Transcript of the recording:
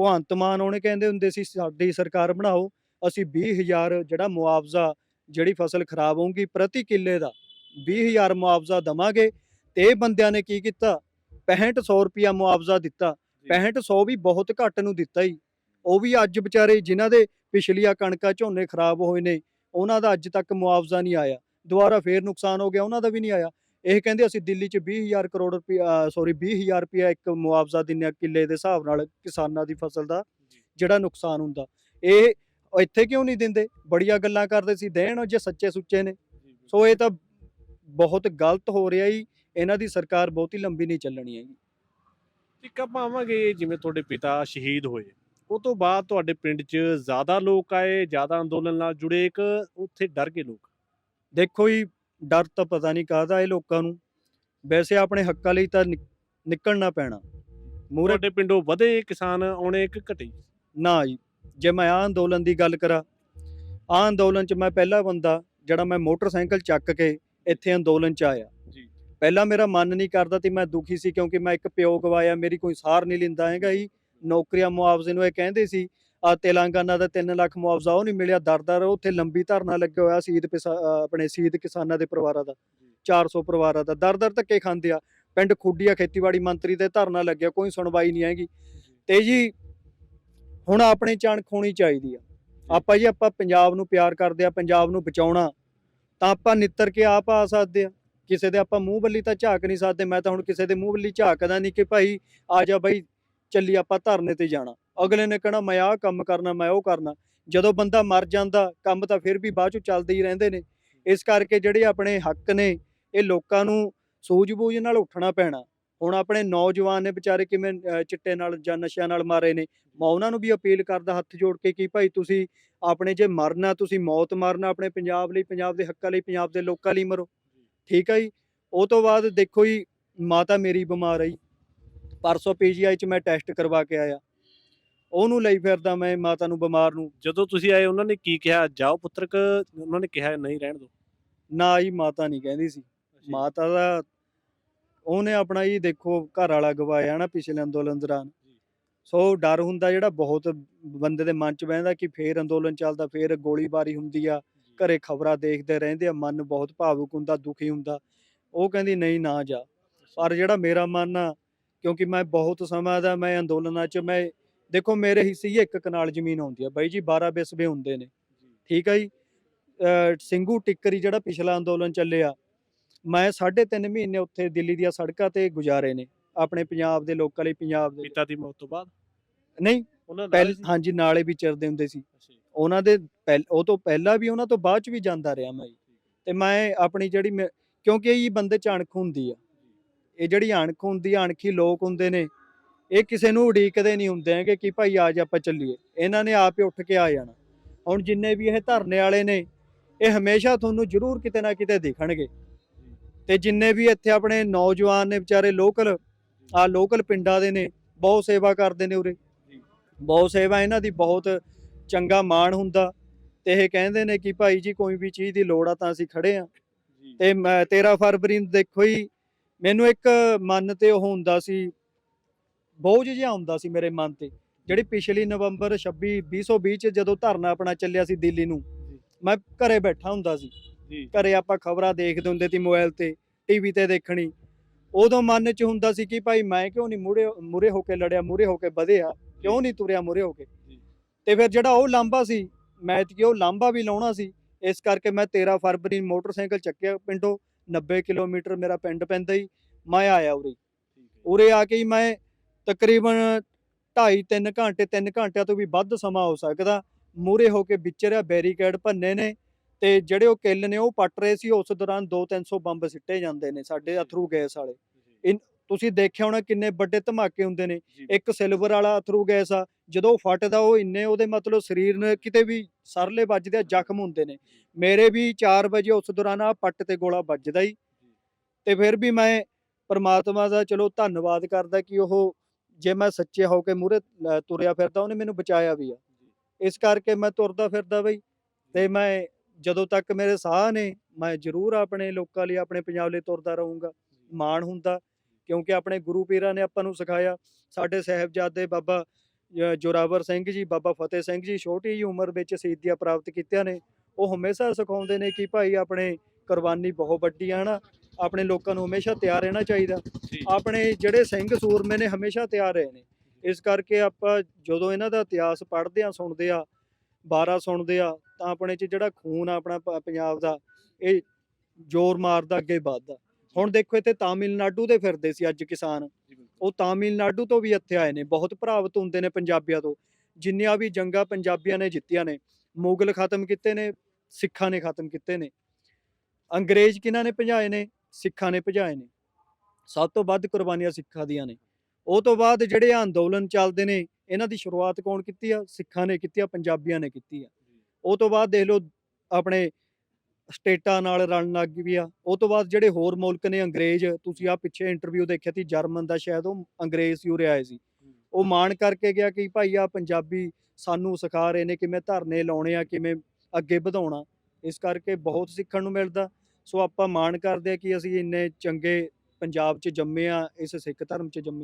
ਭਗਵੰਤ ਮਾਨ ਉਹਨੇ ਕਹਿੰਦੇ ਹੁੰਦੇ ਸੀ ਸਾਡੀ ਸਰਕਾਰ ਬਣਾਓ ਅਸੀਂ 20000 ਜਿਹੜਾ ਮੁਆਵਜ਼ਾ ਜਿਹੜੀ ਫਸਲ ਖਰਾਬ ਹੋਊਗੀ ਪ੍ਰਤੀ ਕਿੱਲੇ ਦਾ 20000 ਮੁਆਵਜ਼ਾ ਦਵਾਂਗੇ। ਤੇ ਇਹ ਬੰਦਿਆਂ ਨੇ ਕੀ ਕੀਤਾ? 6500 ਰੁਪਿਆ ਮੁਆਵਜ਼ਾ ਦਿੱਤਾ। 6500 ਵੀ ਬਹੁਤ ਘੱਟ ਨੂੰ ਦਿੱਤਾ ਹੀ। ਉਹ ਵੀ ਅੱਜ ਵਿਚਾਰੇ ਜਿਨ੍ਹਾਂ ਦੇ ਪਿਛਲੀਆਂ ਕਣਕਾਂ ਝੋਨੇ ਖਰਾਬ ਹੋਏ ਨੇ ਉਹਨਾਂ ਦਾ ਅੱਜ ਤੱਕ ਮੁਆਵਜ਼ਾ ਨਹੀਂ ਆਇਆ। ਦੁਬਾਰਾ ਫੇਰ ਨੁਕਸਾਨ ਹੋ ਗਿਆ ਉਹਨਾਂ ਦਾ ਵੀ ਨਹੀਂ ਆਇਆ। ਇਹ ਕਹਿੰਦੇ ਅਸੀਂ ਦਿੱਲੀ 'ਚ 20000 ਕਰੋੜ ਰੁਪਿਆ ਸੌਰੀ 20000 ਰੁਪਿਆ ਇੱਕ ਮੁਆਵਜ਼ਾ ਦਿੰਨੇ ਆ ਕਿੱਲੇ ਦੇ ਹਿਸਾਬ ਨਾਲ ਕਿਸਾਨਾਂ ਦੀ ਫਸਲ ਦਾ ਜਿਹੜਾ ਨੁਕਸਾਨ ਹੁੰਦਾ। ਇਹ ਇੱਥੇ ਕਿਉਂ ਨਹੀਂ ਦਿੰਦੇ? ਬੜੀਆਂ ਗੱਲਾਂ ਕਰਦੇ ਸੀ ਦੇਣ ਜੇ ਸੱਚੇ ਸੁੱਚੇ ਨੇ। ਸੋ ਇਹ ਤਾਂ ਬਹੁਤ ਗਲਤ ਹੋ ਰਿਹਾ ਹੀ ਇਹਨਾਂ ਦੀ ਸਰਕਾਰ ਬਹੁਤੀ ਲੰਬੀ ਨਹੀਂ ਚੱਲਣੀ ਹੈਗੀ। ਟਿੱਕਾ ਪਾਵਾਂਗੇ ਜਿਵੇਂ ਤੁਹਾਡੇ ਪਿਤਾ ਸ਼ਹੀਦ ਹੋਏ ਉਹ ਤੋਂ ਬਾਅਦ ਤੁਹਾਡੇ ਪਿੰਡ 'ਚ ਜ਼ਿਆਦਾ ਲੋਕ ਆਏ ਜ਼ਿਆਦਾ ਅੰਦੋਲਨ ਨਾਲ ਜੁੜੇ ਇੱਕ ਉੱਥੇ ਡਰ ਗਏ ਲੋਕ? ਦੇਖੋ ਜੀ ਡਰ ਤਾਂ ਪਤਾ ਨਹੀਂ ਕਾਹਦਾ ਇਹ ਲੋਕਾਂ ਨੂੰ। ਵੈਸੇ ਆਪਣੇ ਹੱਕਾਂ ਲਈ ਤਾਂ ਨਿਕ- ਨਿਕਲਣਾ ਪੈਣਾ। ਮੂਰੇ ਤੁਹਾਡੇ ਪਿੰਡੋਂ ਵਧੇ ਕਿਸਾਨ ਆਉਣੇ ਇੱਕ ਘਟੇ? ਨਾ ਜੀ ਜੇ ਮੈਂ ਆ ਅੰਦੋਲਨ ਦੀ ਗੱਲ ਕਰਾਂ ਆ ਅੰਦੋਲਨ 'ਚ ਮੈਂ ਪਹਿਲਾ ਬੰਦਾ ਜਿਹੜਾ ਮੈਂ ਮੋਟਰਸਾਈਕਲ ਚੱਕ ਕੇ ਇੱਥੇ ਅੰਦੋਲਨ 'ਚ ਆਇਆ। ਜੀ। ਪਹਿਲਾਂ ਮੇਰਾ ਮਨ ਨਹੀਂ ਕਰਦਾ ਤੇ ਮੈਂ ਦੁਖੀ ਸੀ ਕਿਉਂਕਿ ਮੈਂ ਇੱਕ ਪਿਓ ਗਵਾਇਆ ਮੇਰੀ ਕੋਈ ਸਾਰ ਨਹੀਂ ਲਿੰਦਾ ਹੈਗਾ ਜੀ। ਨੌਕਰੀਆਂ ਮੁਆਵਜ਼ੇ ਨੂੰ ਇਹ ਕਹਿੰਦੇ ਸੀ ਤੇਲੰਗਾਨਾ ਦਾ 3 ਲੱਖ ਮੁਆਵਜ਼ਾ ਉਹ ਨਹੀਂ ਮਿਲਿਆ ਦਰ-ਦਰ ਉੱਥੇ ਲੰਬੀ ਧਰਨਾ ਲੱਗਿਆ ਹੋਇਆ ਅ, ਆਪਣੇ ਸ਼ਹੀਦ ਕਿਸਾਨਾਂ ਦੇ ਪਰਿਵਾਰਾਂ ਦਾ 400 ਪਰਿਵਾਰਾਂ ਦਾ ਦਰ-ਦਰ ਧੱਕੇ ਖਾਂਦੇ ਆ ਪਿੰਡ ਖੁੱਡੀਆ ਖੇਤੀਬਾੜੀ ਮੰਤਰੀ ਤੇ ਧਰਨਾ ਲੱਗਿਆ ਕੋਈ ਸੁਣਵਾਈ ਨਹੀਂ ਹੈਗੀ। ਤੇ ਜੀ ਹੁਣ ਆਪਣੀ ਚਾਣਕ ਹੋਣੀ ਚਾਹੀਦੀ ਆ। ਆਪਾਂ ਜੀ ਆਪਾਂ ਪੰਜਾਬ ਨੂੰ ਪਿਆਰ ਕਰਦੇ ਆ ਪੰਜਾਬ ਨੂੰ ਬਚਾਉਣਾ ਤਾਂ ਆਪਾਂ ਨਿੱਤਰ ਕੇ ਆਪ ਆ ਸਕਦੇ ਆ। ਕਿਸੇ ਦੇ ਆਪਾਂ ਮੂੰਹ ਬੱਲੀ ਤਾਂ ਝਾਕ ਨਹੀਂ ਸਕਦੇ ਮੈਂ ਤਾਂ ਹੁਣ ਕਿਸੇ ਦੇ ਮੂੰਹ ਬੱਲੀ ਝਾਕਦਾ ਨਹੀਂ ਕਿ ਭਾਈ ਆ ਜਾ ਬਾਈ ਚੱਲੀ ਆਪਾਂ ਧਰਨੇ ਤੇ ਜਾਣਾ। ਅਗਲੇ ਨੇ ਕਹਿਣਾ, ਮੈਂ ਆਹ ਕੰਮ ਕਰਨਾ, ਮੈਂ ਉਹ ਕਰਨਾ। ਜਦੋਂ ਬੰਦਾ ਮਰ ਜਾਂਦਾ, ਕੰਮ ਤਾਂ ਫਿਰ ਵੀ ਬਾਅਦ 'ਚੋਂ ਚੱਲਦੇ ਹੀ ਰਹਿੰਦੇ ਨੇ। ਇਸ ਕਰਕੇ ਜਿਹੜੇ ਆਪਣੇ ਹੱਕ ਨੇ, ਇਹ ਲੋਕਾਂ ਨੂੰ ਸੂਝ-ਬੂਝ ਨਾਲ ਉੱਠਣਾ ਪੈਣਾ। ਹੁਣ ਆਪਣੇ ਨੌਜਵਾਨ ਨੇ ਵਿਚਾਰੇ ਕਿਵੇਂ ਚਿੱਟੇ ਨਾਲ ਜਾਂ ਨਸ਼ਿਆਂ ਨਾਲ ਮਾਰੇ ਨੇ, ਮੈਂ ਉਹਨਾਂ ਨੂੰ ਵੀ ਅਪੀਲ ਕਰਦਾ ਹੱਥ ਜੋੜ ਕੇ ਕਿ ਭਾਈ ਤੁਸੀਂ ਆਪਣੇ ਜੇ ਮਰਨਾ, ਤੁਸੀਂ ਮੌਤ ਮਾਰਨਾ, ਆਪਣੇ ਪੰਜਾਬ ਲਈ, ਪੰਜਾਬ ਦੇ ਹੱਕਾਂ ਲਈ, ਪੰਜਾਬ ਦੇ ਲੋਕਾਂ ਲਈ ਮਰੋ। ਠੀਕ ਹੈ ਜੀ? ਉਹ ਤੋਂ ਬਾਅਦ ਦੇਖੋ ਜੀ, ਮਾਤਾ ਮੇਰੀ ਬਿਮਾਰ ਆਈ ਪਰਸੋਂ ਪੀਜੀਆਈ ਚ ਮੈਂ ਟੈਸਟ ਕਰਵਾ ਕੇ ਆਇਆ। ਉਹਨੂੰ ਲਈ ਫਿਰਦਾ ਮੈਂ ਮਾਤਾ ਨੂੰ ਬਿਮਾਰ ਨੂੰ। ਜਦੋਂ ਤੁਸੀਂ ਆਏ ਉਹਨਾਂ ਨੇ ਕੀ ਕਿਹਾ? ਜਾਓ ਪੁੱਤਰਕ ਉਹਨਾਂ ਨੇ ਕਿਹਾ ਨਹੀਂ ਰਹਿਣ ਦਿਓ। ਨਾ ਹੀ ਮਾਤਾ ਨਹੀਂ ਕਹਿੰਦੀ ਸੀ। ਮਾਤਾ ਦਾ ਉਹਨੇ ਆਪਣਾ ਹੀ ਦੇਖੋ ਘਰ ਵਾਲਾ ਗਵਾਇਆ ਨਾ ਪਿਛਲੇ ਅੰਦੋਲਨ ਦੌਰਾਨ। ਸੋ ਡਰ ਹੁੰਦਾ ਜਿਹੜਾ ਬਹੁਤ ਬੰਦੇ ਦੇ ਮਨ ਚ ਬਹਿੰਦਾ ਕਿ ਫੇਰ ਅੰਦੋਲਨ ਚੱਲਦਾ ਫੇਰ ਗੋਲੀਬਾਰੀ ਹੁੰਦੀ ਆ। ਘਰੇ ਖਬਰਾਂ ਦੇਖਦੇ ਰਹਿੰਦੇ ਆ ਮਨ ਬਹੁਤ ਭਾਵੁਕ ਹੁੰਦਾ ਦੁਖੀ ਹੁੰਦਾ। ਉਹ ਕਹਿੰਦੀ ਨਹੀਂ ਨਾ ਜਾ। ਪਰ ਜਿਹੜਾ ਮੇਰਾ ਮਨ ਆ ਕਿਉਂਕਿ ਮੈਂ ਬਹੁਤ ਸਮਾਂ ਦਾ ਮੈਂ ਅੰਦੋਲਨਾਂ 'ਚ ਮੈਂ ਦੇਖੋ ਮੇਰੇ ਹਿੱਸੇ ਹੀ ਇੱਕ ਕਨਾਲ ਜ਼ਮੀਨ ਆਉਂਦੀ ਆ ਬਾਈ ਜੀ 12 ਬਿਸਵੇ ਹੁੰਦੇ ਨੇ। ਠੀਕ ਆ ਜੀ? ਸਿੰਘੂ ਟਿੱਕਰੀ ਜਿਹੜਾ ਪਿਛਲਾ ਅੰਦੋਲਨ ਚੱਲਿਆ ਮੈਂ 3.5 ਮਹੀਨੇ ਉੱਥੇ ਦਿੱਲੀ ਦੀਆਂ ਸੜਕਾਂ ਤੇ ਗੁਜ਼ਾਰੇ ਨੇ ਆਪਣੇ ਪੰਜਾਬ ਦੇ ਲੋਕਾਂ ਲਈ ਪੰਜਾਬ ਦੇ ਪਿਤਾ ਦੀ ਮੌਤ ਤੋਂ ਬਾਅਦ? ਨਹੀਂ ਉਹਨਾਂ ਨਾਲ ਹਾਂਜੀ ਨਾਲੇ ਵੀ ਚਿਰਦੇ ਹੁੰਦੇ ਸੀ। ਉਹਨਾਂ ਦੇ ਉਹ ਤੋਂ ਪਹਿਲਾਂ ਵੀ ਉਹਨਾਂ ਤੋਂ ਬਾਅਦ ਚ ਵੀ ਜਾਂਦਾ ਰਿਹਾ ਮੈਂ। ਤੇ ਮੈਂ ਆਪਣੀ ਜਿਹੜੀ ਕਿਉਂਕਿ ਇਹ ਬੰਦੇ ਚ ਅਣਖ ਹੁੰਦੀ ਆ। ਇਹ ਜਿਹੜੀ ਅਣਖ ਹੁੰਦੀ ਆ ਅਣਖੀ ਲੋਕ ਹੁੰਦੇ ਨੇ ਇਹ ਕਿਸੇ ਨੂੰ ਉਡੀਕਦੇ ਨਹੀਂ ਹੁੰਦੇ ਹੈਗੇ ਕਿ ਭਾਈ ਆ ਜਾ ਆਪਾਂ ਚੱਲੀਏ। ਇਹਨਾਂ ਨੇ ਆਪ ਉੱਠ ਕੇ ਆ ਜਾਣਾ। ਹੁਣ ਜਿੰਨੇ ਵੀ ਇਹ ਧਰਨੇ ਵਾਲੇ ਨੇ, ਇਹ ਹਮੇਸ਼ਾ ਤੁਹਾਨੂੰ ਜ਼ਰੂਰ ਕਿਤੇ ਨਾ ਕਿਤੇ ਦਿਖਣਗੇ। ਤੇ ਜਿੰਨੇ ਵੀ ਇੱਥੇ ਆਪਣੇ ਨੌਜਵਾਨ ਨੇ ਵਿਚਾਰੇ ਲੋਕਲ, ਆ ਲੋਕਲ ਪਿੰਡਾਂ ਦੇ ਨੇ, ਬਹੁਤ ਸੇਵਾ ਕਰਦੇ ਨੇ ਉਰੇ। ਬਹੁਤ ਸੇਵਾ ਇਹਨਾਂ ਦੀ ਬਹੁਤ ਚੰਗਾ ਮਾਣ ਹੁੰਦਾ। ਤੇ ਇਹ ਕਹਿੰਦੇ ਨੇ ਕਿ ਭਾਈ ਜੀ ਕੋਈ ਵੀ ਚੀਜ਼ ਦੀ ਲੋੜ ਆ ਤਾਂ ਅਸੀਂ ਖੜੇ ਆ। ਤੇ ਮੈਂ 13 ਫਰਵਰੀ ਨੂੰ ਦੇਖੋ ਹੀ ਮੈਨੂੰ ਇੱਕ ਮਨ ਤੇ ਉਹ ਹੁੰਦਾ ਸੀ ਬੋਝ ਜਿਹਾ ਹੁੰਦਾ ਸੀ ਮੇਰੇ ਮਨ ਤੇ। ਜਿਹੜੀ ਪਿਛਲੀ ਨਵੰਬਰ 26 2020 ਚ ਜਦੋਂ ਧਰਨਾ ਆਪਣਾ ਚੱਲਿਆ ਸੀ ਦਿੱਲੀ ਨੂੰ ਮੈਂ ਘਰੇ ਬੈਠਾ ਹੁੰਦਾ ਸੀ। ਘਰੇ ਆਪਾਂ ਖਬਰਾਂ ਦੇਖਦੇ ਹੁੰਦੇ ਸੀ ਮੋਬਾਈਲ ਤੇ ਟੀਵੀ ਤੇ ਦੇਖਣੀ। ਉਦੋਂ ਮਨ 'ਚ ਹੁੰਦਾ ਸੀ ਕਿ ਭਾਈ ਮੈਂ ਕਿਉਂ ਨਹੀਂ ਮੂਰੇ ਮੂਰੇ ਹੋ ਕੇ ਲੜਿਆ ਮੂਰੇ ਹੋ ਕੇ ਵਧਿਆ ਕਿਉਂ ਨਹੀਂ ਤੁਰਿਆ ਮੂਰੇ ਹੋ ਕੇ। ਤੇ ਫਿਰ ਜਿਹੜਾ ਉਹ ਲਾਂਬਾ ਸੀ ਮੈਂ ਕਿ ਉਹ ਲਾਂਬਾ ਵੀ ਲਾਉਣਾ ਸੀ ਇਸ ਕਰਕੇ ਮੈਂ 13 ਫਰਵਰੀ ਨੂੰ ਮੋਟਰਸਾਈਕਲ ਚੱਕਿਆ ਪਿੰਡੋਂ। 90 ਕਿਲੋਮੀਟਰ ਮੇਰਾ ਪਿੰਡ ਪੈਂਦਾ ਹੀ ਮੈਂ ਆਇਆ ਉਰੇ। ਉਰੇ ਆ ਕੇ ਹੀ ਮੈਂ ਤਕਰੀਬਨ 2.5 3 ਘੰਟੇ 3 ਘੰਟਿਆਂ ਤੋਂ ਵੀ ਵੱਧ ਸਮਾਂ ਹੋ ਸਕਦਾ। ਮੂਰੇ ਹੋ ਕੇ ਵਿਚਰਿਆ ਬੈਰੀਕੇਡ ਭੰਨੇ ਨੇ ਤੇ ਜਿਹੜੇ ਉਹ ਕਿੱਲ ਨੇ ਉਹ ਪੱਟ ਰਹੇ ਸੀ ਉਸ ਦੌਰਾਨ 2-300 ਬੰਬ ਸਿੱਟੇ ਜਾਂਦੇ ਨੇ ਸਾਡੇ ਅਥਰੂ ਗੈਸ ਵਾਲੇ। ਤੁਸੀਂ ਦੇਖਿਆ ਹੋਣਾ ਕਿੰਨੇ ਵੱਡੇ ਧਮਾਕੇ ਹੁੰਦੇ ਨੇ। ਇੱਕ ਸਿਲਵਰ ਵਾਲਾ ਅਥਰੂ ਗੈਸ ਆ ਜਦੋਂ ਉਹ ਫਟਦਾ ਉਹ ਇੰਨੇ ਉਹਦੇ ਮਤਲਬ ਸਰੀਰ ਨੇ ਕਿਤੇ ਵੀ ਸਰਲੇ ਵੱਜਦੇ ਆ ਜ਼ਖਮ ਹੁੰਦੇ ਨੇ। ਮੇਰੇ ਵੀ 4 ਵਜੇ ਉਸ ਦੌਰਾਨ ਆ ਪੱਟ ਤੇ ਗੋਲਾ ਵੱਜਦਾ ਹੀ ਤੇ ਫਿਰ ਵੀ ਮੈਂ ਪਰਮਾਤਮਾ ਦਾ ਚਲੋ ਧੰਨਵਾਦ ਕਰਦਾ ਕਿ ਉਹ ਜੇ ਮੈਂ ਸੱਚੇ ਹੋ ਕੇ ਮੂਰੇ ਤੁਰਿਆ ਫਿਰਦਾ, ਉਹਨੇ ਮੈਨੂੰ ਬਚਾਇਆ ਵੀ ਆ। ਇਸ ਕਰਕੇ ਮੈਂ ਤੁਰਦਾ ਫਿਰਦਾ ਬਈ, ਤੇ ਮੈਂ ਜਦੋਂ ਤੱਕ ਮੇਰੇ ਸਾਹ ਨੇ, ਮੈਂ ਜ਼ਰੂਰ ਆਪਣੇ ਲੋਕਾਂ ਲਈ, ਆਪਣੇ ਪੰਜਾਬ ਲਈ ਤੁਰਦਾ ਰਹੂੰਗਾ। ਮਾਣ ਹੁੰਦਾ, ਕਿਉਂਕਿ ਆਪਣੇ ਗੁਰੂ ਪੀਰਾਂ ਨੇ ਆਪਾਂ ਨੂੰ ਸਿਖਾਇਆ। ਸਾਡੇ ਸਹਿਬਜ਼ਾਦੇ ਬਾਬਾ ਜੋਰਾਵਰ ਸਿੰਘ ਜੀ, ਬਾਬਾ ਫਤਿਹ ਸਿੰਘ ਜੀ, ਛੋਟੀ ਜਿਹੀ ਉਮਰ ਵਿੱਚ ਸ਼ਹੀਦੀਆਂ ਪ੍ਰਾਪਤ ਕੀਤੀਆਂ ਨੇ। ਉਹ ਹਮੇਸ਼ਾ ਸਿਖਾਉਂਦੇ ਨੇ ਕਿ ਭਾਈ, ਆਪਣੇ ਕੁਰਬਾਨੀ ਬਹੁਤ ਵੱਡੀ ਆ ਨਾ ਆਪਣੇ ਲੋਕਾਂ ਨੂੰ ਹਮੇਸ਼ਾ ਤਿਆਰ ਰਹਿਣਾ ਚਾਹੀਦਾ। ਆਪਣੇ ਜਿਹੜੇ ਸਿੰਘ ਸੂਰਮੇ ਨੇ ਹਮੇਸ਼ਾ ਤਿਆਰ ਰਹੇ ਨੇ। ਇਸ ਕਰਕੇ ਆਪਾਂ ਜਦੋਂ ਇਹਨਾਂ ਦਾ ਇਤਿਹਾਸ ਪੜ੍ਹਦੇ ਆ ਸੁਣਦੇ ਆ ਬਾਰਾ ਸੁਣਦੇ ਆ ਤਾਂ ਆਪਣੇ 'ਚ ਜਿਹੜਾ ਖੂਨ ਆ ਆਪਣਾ ਪੰਜਾਬ ਦਾ ਇਹ ਜ਼ੋਰ ਮਾਰਦਾ ਅੱਗੇ ਵੱਧਦਾ। ਹੁਣ ਦੇਖੋ ਇੱਥੇ ਤਾਮਿਲਨਾਡੂ ਦੇ ਫਿਰਦੇ ਸੀ ਅੱਜ ਕਿਸਾਨ। ਉਹ ਤਾਮਿਲਨਾਡੂ ਤੋਂ ਵੀ ਇੱਥੇ ਆਏ ਨੇ ਬਹੁਤ ਪ੍ਰਭਾਵਿਤ ਹੁੰਦੇ ਨੇ ਪੰਜਾਬੀਆਂ ਤੋਂ। ਜਿੰਨੀਆਂ ਵੀ ਜੰਗਾਂ ਪੰਜਾਬੀਆਂ ਨੇ ਜਿੱਤੀਆਂ ਨੇ ਮੁਗਲ ਖਤਮ ਕੀਤੇ ਨੇ ਸਿੱਖਾਂ ਨੇ ਖਤਮ ਕੀਤੇ ਨੇ। ਅੰਗਰੇਜ਼ ਕਿਹਨਾਂ ਨੇ ਭਜਾਏ ਨੇ? ਸਿੱਖਾਂ ਨੇ ਭਜਾਏ ਨੇ। ਸਭ ਤੋਂ ਵੱਧ ਕੁਰਬਾਨੀਆਂ ਸਿੱਖਾਂ ਦੀਆਂ ਨੇ। ਉਹ ਤੋਂ ਬਾਅਦ ਜਿਹੜੇ ਅੰਦੋਲਨ ਚੱਲਦੇ ਨੇ, ਇਹਨਾਂ ਦੀ ਸ਼ੁਰੂਆਤ ਕੌਣ ਕੀਤੀ ਆ? ਸਿੱਖਾਂ ਨੇ ਕੀਤੀ ਆ, ਪੰਜਾਬੀਆਂ ਨੇ ਕੀਤੀ ਆ। ਉਹ ਤੋਂ ਬਾਅਦ ਦੇਖ ਲਓ, ਆਪਣੇ ਸਟੇਟਾਂ ਨਾਲ ਰਲਣ ਲੱਗ ਗਈ ਆ। ਉਹ ਤੋਂ ਬਾਅਦ ਜਿਹੜੇ ਹੋਰ ਮੁਲਕ ਨੇ, ਅੰਗਰੇਜ਼, ਤੁਸੀਂ ਆ ਪਿੱਛੇ ਇੰਟਰਵਿਊ ਦੇਖਿਆ ਸੀ, ਜਰਮਨ ਦਾ ਸ਼ਾਇਦ ਉਹ ਅੰਗਰੇਜ਼ ਸੀ, ਉਰੇ ਆਏ ਸੀ। ਉਹ ਮਾਣ ਕਰਕੇ ਗਿਆ ਕਿ ਭਾਈ ਆ ਪੰਜਾਬੀ ਸਾਨੂੰ ਸਿਖਾ ਰਹੇ ਨੇ, ਕਿਵੇਂ ਧਰਨੇ ਲਾਉਣੇ ਆ, ਕਿਵੇਂ ਅੱਗੇ ਵਧਾਉਣਾ। ਇਸ ਕਰਕੇ ਬਹੁਤ ਸਿੱਖਣ ਨੂੰ ਮਿਲਦਾ। ਸੋ ਆਪਾਂ ਮਾਣ ਕਰਦੇ ਆ ਕਿ ਅਸੀਂ ਇੰਨੇ ਚੰਗੇ ਪੰਜਾਬ 'ਚ ਜੰਮੇ ਆ ਇਸ ਸਿੱਖ ਧਰਮ 'ਚ ਜੰਮੇ